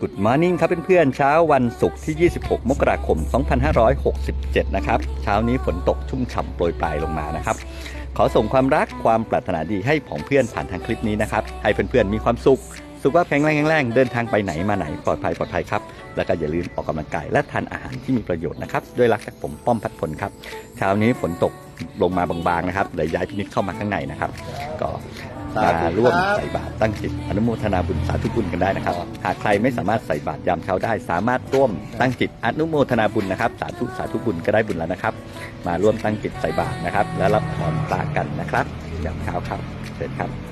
Good Morning ครับเพื่อนๆเช้าวันศุกร์ที่ 26 มกราคม 2567 นะครับ เช้านี้ฝนตกชุ่มฉ่ำโปรยปลายลงมานะครับ ขอส่งความรักความปรารถนาดีให้ผองเพื่อนผ่านทางคลิปนี้นะครับ ให้เพื่อนๆมีความสุข สุขภาพแข็งแรงแข็งแรงเดินทางไปไหนมาไหนปลอดภัยปลอดภัยครับ แล้วก็อย่าลืมออกกำลังกายและทานอาหารที่มีประโยชน์นะครับ ด้วยรักจากผมป้อมพัดผลครับ เช้านี้ฝนตกลงมาบางๆนะครับเลยย้ายพินิจเข้ามาข้างในนะครับ ก็ มาร่วมใส่บาตรตั้งจิตอนุโมทนาบุญสาธุบุญกันได้นะครับ หากใครไม่สามารถใส่บาตรยามเช้าได้ สามารถร่วมตั้งจิตอนุโมทนาบุญนะครับ สาธุสาธุบุญก็ได้บุญแล้วนะครับ มาร่วมตั้งจิตใส่บาตรนะครับ และรับพรตากันนะครับยามเช้าครับเชิญครับ